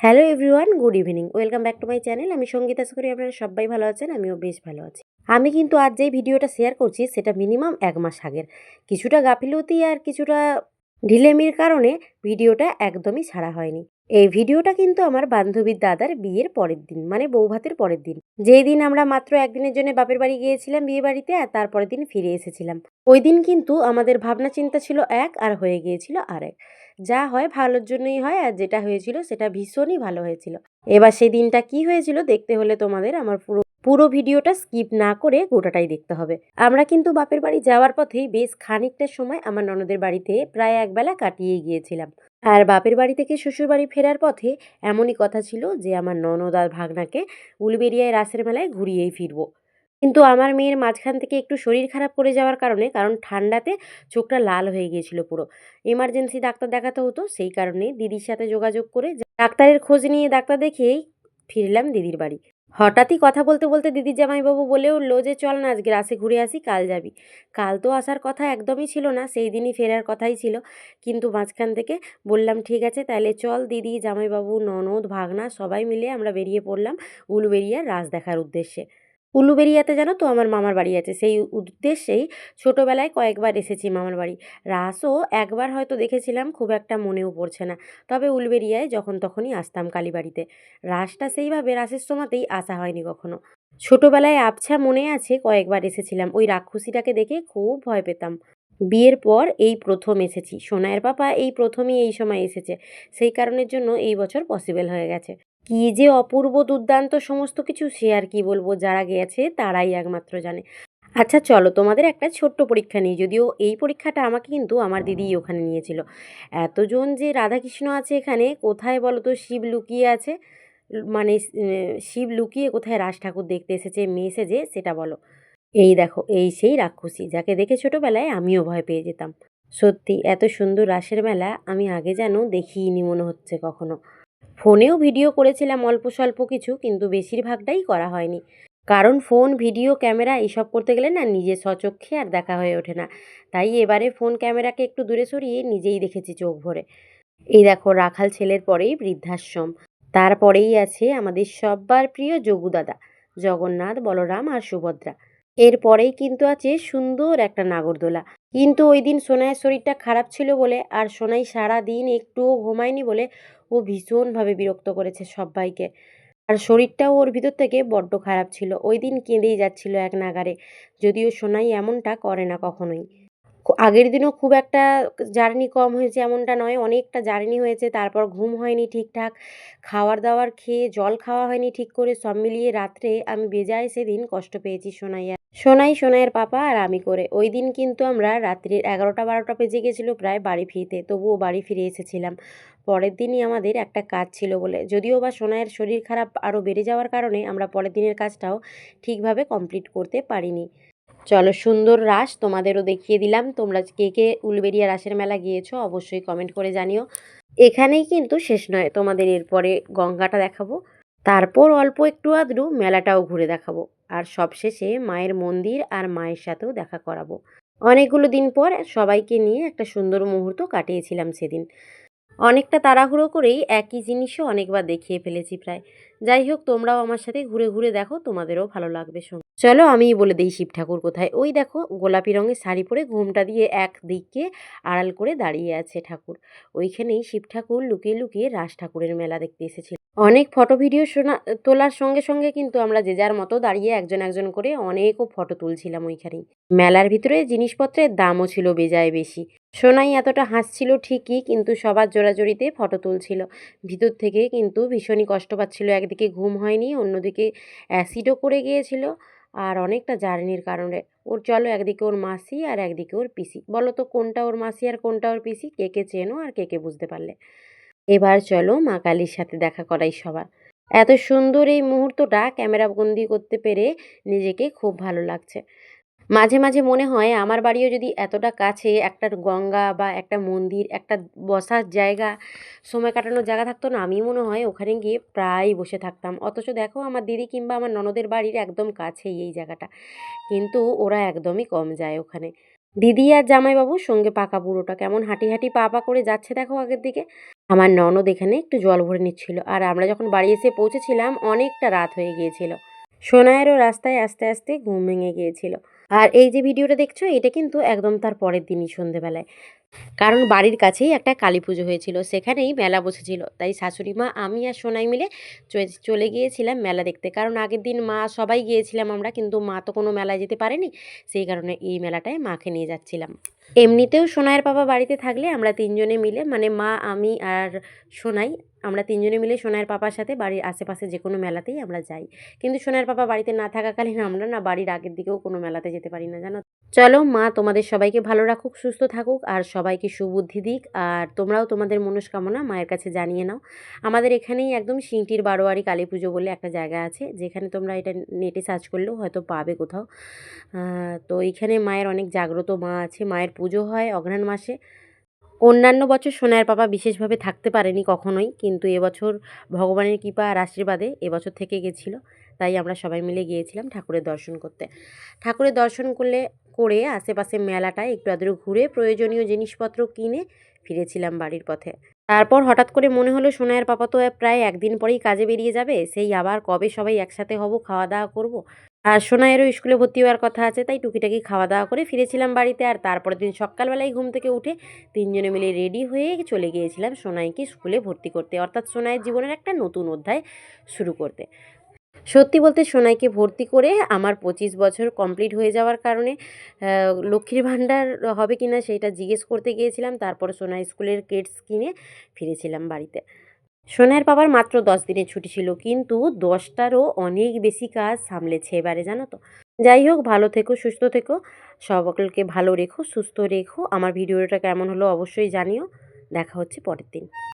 Hello everyone, good evening. Welcome back to my channel. আমি সঙ্গীতা আশা করি আপনারা সবাই ভালো আছেন? আমিও বেশ ভালো আছি। আমি কিন্তু আজ যেই ভিডিওটা শেয়ার করছি, সেটা মিনিমাম এক মাস আগের। কিছুটা গাফিলতি আর কিছুটা ঢিলেমির কারণে ভিডিওটা একদমই ছাড়া হয়নি। এই ভিডিওটা কিন্তু আমার বান্ধবীর দাদার বিয়ের পরের দিন মানে বৌভাতের পরের দিন। যেই দিন আমরা মাত্র একদিনের জন্য বাপের বাড়ি গিয়েছিলাম বিয়ে বাড়িতে, আর তারপরের দিন ফিরে এসেছিলাম। ওই দিন কিন্তু আমাদের ভাবনা চিন্তা ছিল এক, আর হয়ে গিয়েছিল আর এক যা হয় ভালোর জন্যই হয়, আর যেটা হয়েছিল সেটা ভীষণই ভালো হয়েছিল। এবার সেই দিনটা কি হয়েছিল দেখতে হলে তোমাদের আমার পুরো পুরো ভিডিওটা স্কিপ না করে গোটাটাই দেখতে হবে। আমরা কিন্তু বাপের বাড়ি যাওয়ার পথেই বেশ খানিকটা সময় আমার ননদের বাড়িতে প্রায় একবেলা কাটিয়ে গিয়েছিলাম। আর বাপের বাড়ি থেকে শ্বশুর বাড়ি ফেরার পথে এমনই কথা ছিল যে আমার ননদ আর ভাগনাকে উলবেরিয়ায় রাসের মেলায় ঘুরিয়েই ফিরবো। কিন্তু আমার মেয়ের মাঝখান থেকে একটু শরীর খারাপ করে যাওয়ার কারণে, কারণ ঠান্ডাতে চোখটা লাল হয়ে গিয়েছিল পুরো। এমার্জেন্সি ডাক্তার দেখাতে হতো, সেই কারণে দিদির সাথে যোগাযোগ করে ডাক্তারের খোঁজ নিয়ে ডাক্তার দেখিয়েই ফিরলাম দিদির বাড়ি। হঠাৎই কথা বলতে বলতে দিদি জামাইবাবু বলে উঠল যে, চল না আজকে রাসে ঘুরে আসি, কাল যাবি। কাল তো আসার কথা একদমই ছিল না, সেই দিনই ফেরার কথাই ছিল। কিন্তু মাঝখান থেকে বললাম, ঠিক আছে, তাহলে চল দিদি, জামাইবাবু, ননদ, ভাগনা সবাই মিলে আমরা বেরিয়ে পড়লাম উলুবেরিয়ার রাস দেখার উদ্দেশ্যে। উলুবেরিয়াতে জানো তো আমার মামার বাড়ি আছে। সেই উদ্দেশ্যেই ছোটোবেলায় কয়েকবার এসেছি মামার বাড়ি। রাসও একবার হয়তো দেখেছিলাম, খুব একটা মনেও পড়ছে না। তবে উলবেরিয়ায় যখন তখনই আসতাম কালীবাড়িতে। রাসটা সেইভাবে রাসের সময়তেই আসা হয়নি কখনো। ছোটোবেলায় আবছা মনে আছে কয়েকবার এসেছিলাম। ওই রাক্ষসীটাকে দেখে খুব ভয় পেতাম। বিয়ের পর এই প্রথম এসেছি। সোনায়ের পাপা এই প্রথমই এই সময় এসেছে। সেই কারণের জন্য এই বছর পসিবল হয়ে গেছে। কি যে অপূর্ব দুর্দান্ত সমস্ত কিছু সে আর কি বলব, যারা গেছে তারাই একমাত্র জানে। আচ্ছা চলো তোমাদের একটা ছোট্ট পরীক্ষা নিই। যদিও এই পরীক্ষাটা আমাকে কিন্তু আমার দিদিই ওখানে নিয়েছিল। এতজন যে রাধাকৃষ্ণ আছে এখানে, কোথায় বলো তো শিব লুকিয়ে আছে? মানে শিব লুকিয়ে কোথায় রাজ ঠাকুর দেখতে এসেছে, মেসেজে সেটা বলো। এই দেখো, এই সেই রাক্ষসী যাকে দেখে ছোটোবেলায় আমিও ভয় পেয়ে যেতাম। সত্যি, এত সুন্দর রাসের মেলা আমি আগে যেন দেখিনি মনে হচ্ছে কখনো। ফোনেও ভিডিও করেছিলাম অল্প স্বল্প কিছু, কিন্তু বেশিরভাগটাই করা হয়নি। কারণ ফোন, ভিডিও, ক্যামেরা এইসব করতে গেলে না নিজে স্বচক্ষে আর দেখা হয়ে ওঠে না। তাই এবারে ফোন, ক্যামেরাকে একটু দূরে সরিয়ে নিজেই দেখেছি চোখ ভরে। এই দেখো, রাখাল ছেলের পরেই বৃদ্ধাশ্রম। তারপরেই আছে আমাদের সব্বার প্রিয় যোগু দাদা জগন্নাথ, বলরাম আর সুভদ্রা। এরপরেই কিন্তু আছে সুন্দর একটা নাগরদোলা। কিন্তু ওই দিন সোনাইয়ের শরীরটা খারাপ ছিল বলে আর সোনাই সারা দিন একটুও ঘুমায়নি বলে ও ভীষণভাবে বিরক্ত করেছে সবাইকে আর শরীরটাও ওর ভিতর থেকে বড্ড খারাপ ছিল। ওই দিন কেঁদেই যাচ্ছিল এক নাগারে। যদিও সোনাই এমনটা করে না কখনোই। আগের দিনও খুব একটা জার্নি কম হয়েছে এমনটা নয়, অনেকটা জার্নি হয়েছে। তারপর ঘুম হয়নি ঠিকঠাক। খাওয়ার দাওয়ার খেয়ে জল খাওয়া হয়নি ঠিক করে। সব মিলিয়ে রাত্রে আমি বেজায় সেদিন কষ্ট পেয়েছি সোনাইয়া সোনাই সোনাইয়ের পাপা আর আমি করে। ওই দিন কিন্তু আমরা রাত্রির এগারোটা বারোটা বেজে গেছিল প্রায় বাড়ি ফিরতে, তবুও বাড়ি ফিরে এসেছিলাম। পরের দিনই আমাদের একটা কাজ ছিল বলে। যদিও বা সোনাইয়ের শরীর খারাপ আরও বেড়ে যাওয়ার কারণে আমরা পরের দিনের কাজটাও ঠিকভাবে কমপ্লিট করতে পারিনি। চলো সুন্দর রাস তোমাদেরও দেখিয়ে দিলাম। তোমরা কে কে উলবেরিয়া রাসের মেলা গিয়েছো অবশ্যই কমেন্ট করে জানিও। এখানেই কিন্তু শেষ নয়, তোমাদের এরপরে গঙ্গাটা দেখাবো। তারপর অল্প একটু আদ্রু মেলাটাও ঘুরে দেখাবো। আর সবশেষে মায়ের মন্দির আর মায়ের সাথেও দেখা করাবো। অনেকগুলো দিন পর সবাইকে নিয়ে একটা সুন্দর মুহূর্ত কাটিয়েছিলাম সেদিন। অনেকটা তাড়াহুড়ো করেই একই জিনিসও অনেকবার দেখিয়ে ফেলেছি প্রায়। যাই হোক, তোমরাও আমার সাথে ঘুরে ঘুরে দেখো, তোমাদেরও ভালো লাগবে সঙ্গে চলো, আমিই বলে দিই শিব ঠাকুর কোথায়। ওই দেখো, গোলাপি রঙের শাড়ি পরে ঘুমটা দিয়ে এক দিককে আড়াল করে দাঁড়িয়ে আছে ঠাকুর। ওইখানেই শিব ঠাকুর লুকিয়ে লুকিয়ে রাজ ঠাকুরের মেলা দেখতে এসেছিল। অনেক ফটো ভিডিও শোনা, তোলার সঙ্গে সঙ্গে কিন্তু আমরা যে যার মতো দাঁড়িয়ে একজন একজন করে অনেকও ফটো তুলছিলাম ওইখানেই। মেলার ভিতরে জিনিসপত্রের দামও ছিল বেজায় বেশি। সোনাই এতটা হাসছিল ঠিকই, কিন্তু সবার জোরাজোরিতে ফটো তুলছিল। ভিতর থেকে কিন্তু ভীষণই কষ্ট পাচ্ছিল, একদিকে ঘুম হয়নি, অন্যদিকে অ্যাসিডও করে গিয়েছিল, আর অনেকটা জার্নির কারণে। ওর চলো একদিকে ওর মাসি আর একদিকে ওর পিসি। বলো তো কোনটা ওর মাসি আর কোনটা ওর পিসি? কে কে চেনো আর কে কে বুঝতে পারলে? এবার চলো মা কালীর সাথে দেখা করাই সবার। এত সুন্দর এই মুহূর্তটা ক্যামেরা বন্দি করতে পেরে নিজেকে খুব ভালো লাগছে। মাঝে মাঝে মনে হয় আমার বাড়িও যদি এতটা কাছে একটা গঙ্গা বা একটা মন্দির, একটা বসার জায়গা, সময় কাটানোর জায়গা থাকতো না, আমি মনে হয় ওখানে গিয়ে প্রায় বসে থাকতাম। অথচ দেখো আমার দিদি কিংবা আমার ননদের বাড়ির একদম কাছেই এই জায়গাটা। কিন্তু ওরা একদমই কম যায় ওখানে। দিদি আর জামাইবাবু সঙ্গে পাকা বুড়োটা। কেমন হাঁটি হাঁটি পা পা করে যাচ্ছে দেখো আগের দিকে। আমার ননদ এখানে একটু জল ভরে নিচ্ছিল। আর আমরা যখন বাড়ি এসে পৌঁছেছিলাম, অনেকটা রাত হয়ে গিয়েছিল। সোনায়েরও রাস্তায় আস্তে আস্তে ঘুম ভেঙে গিয়েছিল। আর এই যে ভিডিওটা দেখছ, এটা কিন্তু একদম তার পরের দিনই সন্ধেবেলায়। কারণ বাড়ির কাছেই একটা কালী পুজো হয়েছিল, সেখানেই মেলা বসেছিল। তাই শাশুড়ি মা, আমি আর সোনাই মিলে চলে গিয়েছিলাম মেলা দেখতে। কারণ আগের দিন মা সবাই গিয়েছিলাম আমরা, কিন্তু মা তো কোনো মেলায় যেতে পারেনি, সেই কারণে এই মেলাটায় মাকে নিয়ে যাচ্ছিলাম। এমনিতেও সোনাইয়ের বাবা বাড়িতে থাকলে আমরা তিনজনে মিলে মানে মা, আমি আর সোনাই আমরা তিনজনে মিলে সোনার পাপার সাথে বাড়ির আশেপাশে যে কোনো মেলাতেই আমরা যাই। কিন্তু সোনার পাপা বাড়িতে না থাকাকালীন আমরা না বাড়ির আগের দিকেও কোনো মেলাতে যেতে পারি না, জানো চলো, মা, তোমাদের সবাইকে ভালো রাখুক, সুস্থ থাকুক, আর সবাইকে সুবুদ্ধি দিক, আর তোমরাও তোমাদের মনস্কামনা মায়ের কাছে জানিয়ে নাও। আমাদের এখানেই একদম সিংটির বারোয়ারি কালী পুজো বলে একটা জায়গা আছে, যেখানে তোমরা এটা নেটে সার্চ করলেও হয়তো পাবে কোথাও। তো এইখানে মায়ের অনেক জাগ্রত মা আছে, মায়ের পুজো হয় অঘ্রাণ মাসে। অন্যান্য বছর সোনার পাপা বিশেষভাবে থাকতে পারেনি কখনোই, কিন্তু এবছর ভগবানের কৃপা আর আশীর্বাদে এবছর থেকে গেছিল। তাই আমরা সবাই মিলে গিয়েছিলাম ঠাকুরের দর্শন করতে। ঠাকুরের দর্শন করলে, করে আশেপাশে মেলাটায় একটু আদৌ ঘুরে প্রয়োজনীয় জিনিসপত্র কিনে ফিরেছিলাম বাড়ির পথে। তারপর হঠাৎ করে মনে হলো সোনায়ের পাপা তো প্রায় একদিন পরেই কাজে বেরিয়ে যাবে, সেই আবার কবে সবাই একসাথে হব, খাওয়া দাওয়া করব। আর সোনায়েরও স্কুলে ভর্তি হওয়ার কথা আছে, তাই টুকিটাকি খাওয়া দাওয়া করে ফিরেছিলাম বাড়িতে। আর তারপরের দিন সকালবেলায় ঘুম থেকে উঠে তিনজনে মিলে রেডি হয়ে চলে গিয়েছিলাম সোনাইকে স্কুলে ভর্তি করতে, অর্থাৎ সোনাইয়ের জীবনের একটা নতুন অধ্যায় শুরু করতে। সত্যি বলতে সোনাইকে ভর্তি করে আমার পঁচিশ বছর কমপ্লিট হয়ে যাওয়ার কারণে লক্ষ্মীর ভাণ্ডার হবে কি না সেইটা জিজ্ঞেস করতে গিয়েছিলাম, তারপর সোনাই স্কুলের কিটস কিনে ফিরেছিলাম বাড়িতে। সোনাইয়ের বাবার মাত্র দশ দিনের ছুটি ছিল, কিন্তু দশটারও অনেক বেশি কাজ সামলেছে এবারে, জানো তো। যাই হোক, ভালো থেকো, সুস্থ থেকো সকলকে ভালো রেখো, সুস্থ রেখো। আমার ভিডিওটা কেমন হলো অবশ্যই জানিও। দেখা হচ্ছে পরের দিন।